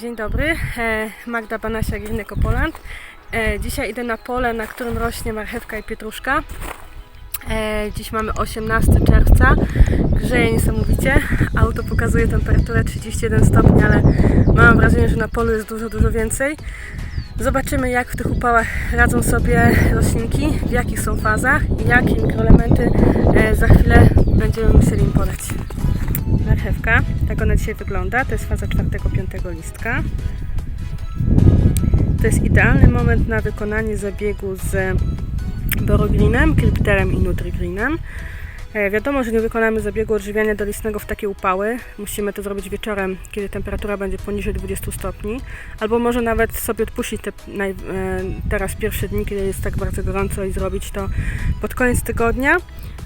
Dzień dobry, e, Magda Banasia, Green Eco Poland. E, Dzisiaj idę na pole, na którym rośnie marchewka i pietruszka. E, Dziś mamy 18 czerwca, grzeje niesamowicie. Auto pokazuje temperaturę 31 stopni, ale mam wrażenie, że na polu jest dużo, dużo więcej. Zobaczymy, jak w tych upałach radzą sobie roślinki, w jakich są fazach i jakie mikroelementy za chwilę będziemy musieli im podać. Marchewka, tak ona dzisiaj wygląda. To jest faza 4-5 listka. To jest idealny moment na wykonanie zabiegu z borogreenem, krypterem i nutrigreenem. E, Wiadomo, że nie wykonamy zabiegu odżywiania dolistnego w takie upały. Musimy to zrobić wieczorem, kiedy temperatura będzie poniżej 20 stopni. Albo może nawet sobie odpuścić te naj, e, teraz pierwsze dni, kiedy jest tak bardzo gorąco i zrobić to pod koniec tygodnia,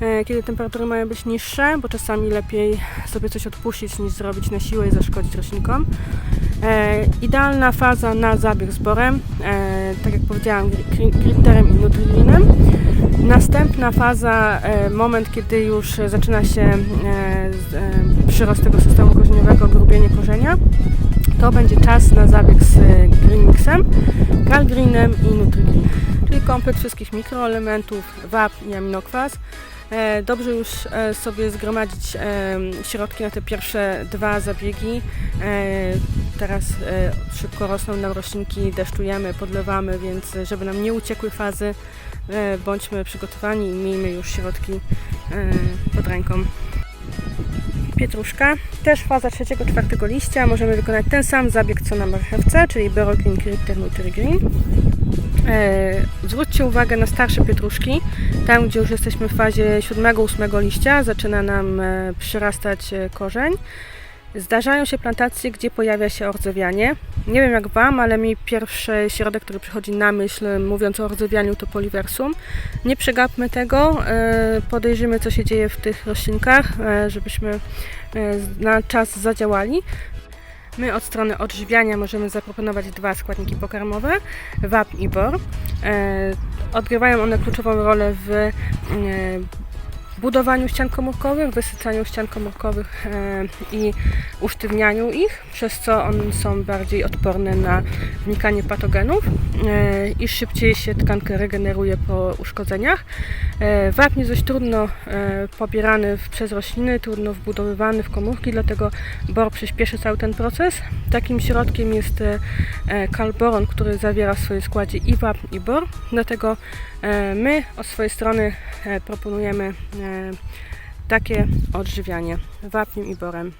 e, kiedy temperatury mają być niższe, bo czasami lepiej sobie coś odpuścić niż zrobić na siłę i zaszkodzić roślinkom. Idealna faza na zabieg z borem, e, tak jak powiedziałam, krypterem i nutrilinem. Następna faza, e, moment, kiedy już zaczyna się e, e, przyrost tego systemu korzeniowego, grubienie korzenia, to będzie czas na zabieg z Green Mixem, Calgreenem i Nutrigreen, czyli komplet wszystkich mikroelementów, wapń i aminokwas. Dobrze już sobie zgromadzić środki na te pierwsze dwa zabiegi. Teraz szybko rosną nam roślinki, deszczujemy, podlewamy, więc żeby nam nie uciekły fazy, bądźmy przygotowani i miejmy już środki e, pod ręką. Pietruszka, też faza trzeciego, czwartego liścia. Możemy wykonać ten sam zabieg co na marchewce, czyli Berogreen, Crypter, Nutrigreen. E, zwróćcie uwagę na starsze pietruszki. Tam, gdzie już jesteśmy w fazie 7-8 liścia, zaczyna nam e, przyrastać e, korzeń. Zdarzają się plantacje, gdzie pojawia się ordzewianie. Nie wiem jak Wam, ale mi pierwszy środek, który przychodzi na myśl, mówiąc o ordzewianiu, to poliversum. Nie przegapmy tego, e, podejrzymy, co się dzieje w tych roślinkach, e, żebyśmy e, na czas zadziałali. My od strony odżywiania możemy zaproponować dwa składniki pokarmowe, wapń i bor. Odgrywają one kluczową rolę w budowaniu ścian komórkowych, wysycaniu ścian komórkowych e, i usztywnianiu ich, przez co one są bardziej odporne na wnikanie patogenów e, i szybciej się tkanka regeneruje po uszkodzeniach. E, Wapń jest dość trudno pobierany przez rośliny, trudno wbudowywany w komórki, dlatego bor przyspieszy cały ten proces. Takim środkiem jest kalboron, który zawiera w swoim składzie i wapń i bor, dlatego my od swojej strony e, proponujemy e, takie odżywianie wapniem i borem.